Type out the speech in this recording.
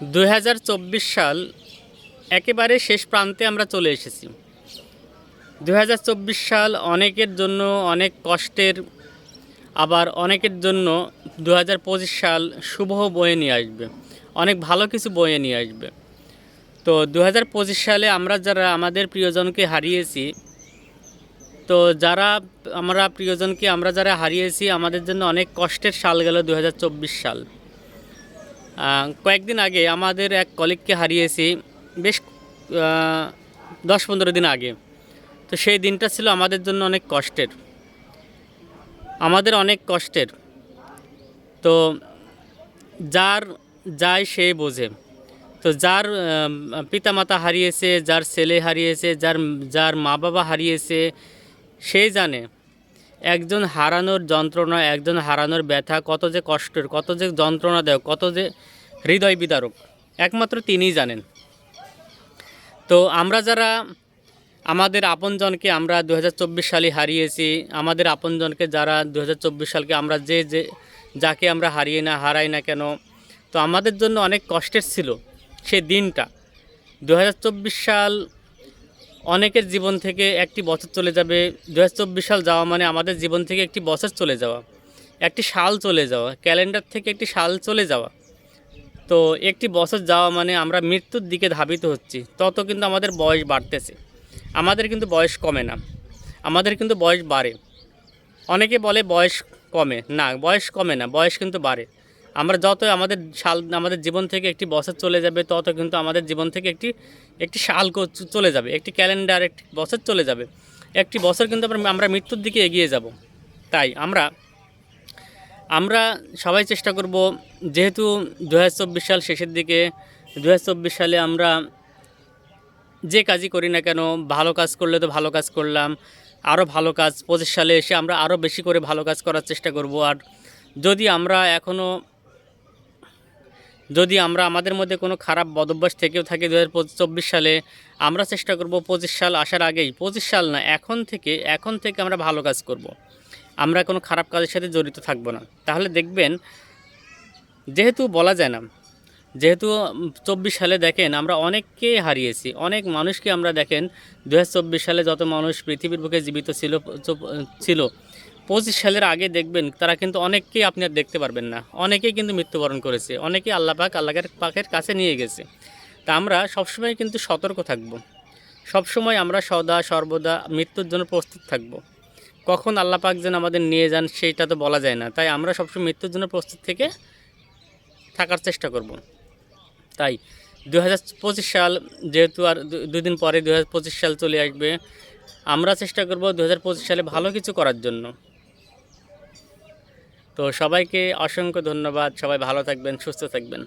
দু হাজার চব্বিশ সাল একেবারে শেষ প্রান্তে আমরা চলে এসেছি। দু হাজার চব্বিশ সাল অনেকের জন্য অনেক কষ্টের, আবার অনেকের জন্য দু হাজার পঁচিশ সাল শুভ বয়ে নিয়ে আসবে, অনেক ভালো কিছু বয়ে নিয়ে আসবে। তো দু হাজার পঁচিশ সালে আমরা যারা আমাদের প্রিয়জনকে হারিয়েছি, তো যারা আমরা প্রিয়জনকে আমরা যারা হারিয়েছি, আমাদের জন্য অনেক কষ্টের সাল গেল দু হাজার চব্বিশ সাল। কয়েকদিন আগে আমাদের এক কলিগকে হারিয়েছি, বেশ দশ পনেরো দিন আগে। তো সেই দিনটা ছিল আমাদের জন্য অনেক কষ্টের। আমাদের অনেক কষ্টের। তো যার যায় সে বোঝে। তো যার পিতামাতা হারিয়েছে, যার ছেলে হারিয়েছে, যার যার মা বাবা হারিয়েছে, সে জানে একজন হারানোর যন্ত্রণা, একজন হারানোর ব্যথা, কত যে কষ্টের, কত যে যন্ত্রণা যন্ত্রণাদায়ক, কত যে হৃদয় বিদারক, একমাত্র তিনিই জানেন। তো আমরা যারা আমাদের আপনজনকে আমরা দু হাজার চব্বিশ সালে হারিয়েছি, আমাদের আপনজনকে যারা দু হাজার চব্বিশ সালকে আমরা যে যে, যাকে আমরা হারিয়ে না, হারাই না কেন, তো আমাদের জন্য অনেক কষ্টের ছিল সে দিনটা। দু হাজার চব্বিশ সাল অনেকের জীবন থেকে একটি বছর চলে যাবে দু হাজার চব্বিশ সাল যাওয়া মানে আমাদের জীবন থেকে একটি বছর চলে যাওয়া, একটি সাল চলে যাওয়া, ক্যালেন্ডার থেকে একটি সাল চলে যাওয়া। তো একটি বছর যাওয়া মানে আমরা মৃত্যুর দিকে ধাবিত হচ্ছি, তত কিন্তু আমাদের বয়স বাড়তেছে। আমাদের কিন্তু বয়স কমে না, আমাদের কিন্তু বয়স বাড়ে। অনেকে বলে বয়স কমে, না, বয়স কমে না, বয়স কিন্তু বাড়ে। আমরা যত আমাদের সাল আমাদের জীবন থেকে একটি বছর চলে যাবে তত কিন্তু আমাদের জীবন থেকে একটি একটি কো- চলে যাবে, একটি ক্যালেন্ডার, একটি বছর চলে যাবে। একটি বছর কিন্তু আমরা আমরা মৃত্যুর দিকে এগিয়ে যাব। তাই আমরা আমরা সবাই চেষ্টা করব, যেহেতু দু হাজার চব্বিশ সাল শেষের দিকে, দুহাজার চব্বিশ সালে আমরা যে কাজই করি না কেন, ভালো কাজ করলে তো ভালো কাজ করলাম আরও ভালো কাজ, পঁচিশ সালে এসে আমরা আরও বেশি করে ভালো কাজ করার চেষ্টা করব। আর যদি আমরা এখনও যদি আমরা আমাদের মধ্যে কোনো খারাপ বদভ্যাস থেকেও থাকে দু চব্বিশ সালে, আমরা চেষ্টা করব পঁচিশ সাল আসার আগেই, পঁচিশ সাল না, এখন থেকে এখন থেকে আমরা ভালো কাজ করব। আমরা কোনো খারাপ কাজের সাথে জড়িত থাকব না তাহলে দেখবেন, যেহেতু বলা যায় না, যেহেতু চব্বিশ সালে দেখেন আমরা অনেককে হারিয়েছি, অনেক মানুষকে আমরা দেখেন দু হাজার চব্বিশ সালে যত মানুষ পৃথিবীর বুকে জীবিত ছিল ছিল পঁচিশ সালের আগে দেখবেন, তারা কিন্তু অনেককেই আপনি আর দেখতে পারবেন না। অনেকেই কিন্তু মৃত্যুবরণ করেছে, অনেকেই আল্লাহ পাক আল্লাহের পাকের কাছে নিয়ে গেছে। তা আমরা সবসময় কিন্তু সতর্ক থাকব। সবসময় আমরা সদা, সর্বদা মৃত্যুর জন্য প্রস্তুত থাকব। কখন আল্লাহ পাক যেন আমাদের নিয়ে যান, সেইটা তো বলা যায় না। তাই আমরা সবসময় মৃত্যুর জন্য প্রস্তুত থেকে থাকার চেষ্টা করব। তাই দু হাজার পঁচিশ সাল যেহেতু আর দুদিন পরে দু হাজার পঁচিশ সাল চলে আসবে, আমরা চেষ্টা করব দু হাজার পঁচিশ সালে ভালো কিছু করার জন্য। তো সবাইকে অসংখ্য ধন্যবাদ। সবাই ভালো থাকবেন সুস্থ থাকবেন।